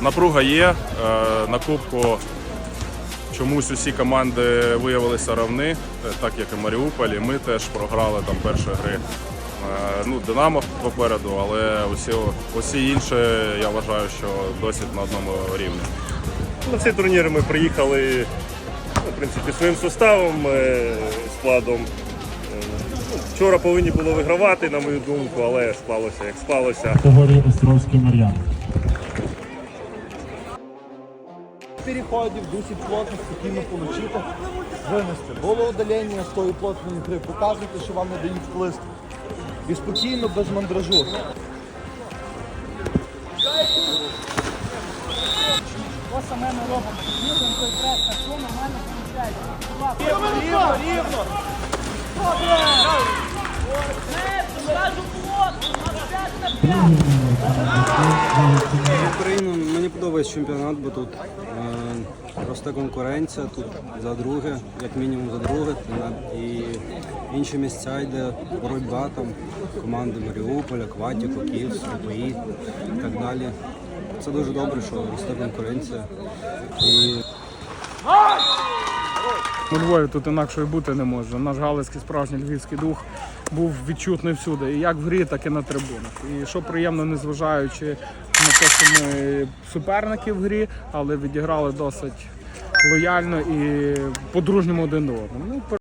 Напруга є. Е, на Кубку чомусь усі команди виявилися равни, е, так як і Маріуполь, і ми теж програли там перші гри. Е, Ну, Динамо попереду, але усі, усі інші я вважаю, що досить на одному рівні. На цей турнір ми приїхали ну, в принципі, своїм составом, е, складом. Е, ну, Вчора повинні було вигравати, на мою думку, але склалося як склалося. категорії Островський Мар'ян. переходів, досить плотно, спокійно отримати, винести. Було удалення з тої плотної гри, показуйте, що вам не дають вплиск. І спокійно, без мандражу. Ось саме ми робимо. Їдемо той прес, так все. Рівно, рівно. Добре! Скажу плотно, на 5 на 5. Україну мені подобається чемпіонат, бо тут е, росте конкуренція, тут за друге, як мінімум за друге, і інші місця йде боротьба там команди Маріуполя, Кватіко, Київ, Святої і так далі. Це дуже добре, що росте конкуренція. І У Львові тут інакше бути не може. Наш галицький справжній львівський дух був відчутний всюди, і як в грі, так і на трибунах. І що приємно, незважаючи на те, що ми суперники в грі, але відіграли досить лояльно і по-дружньому один до одного. Ну,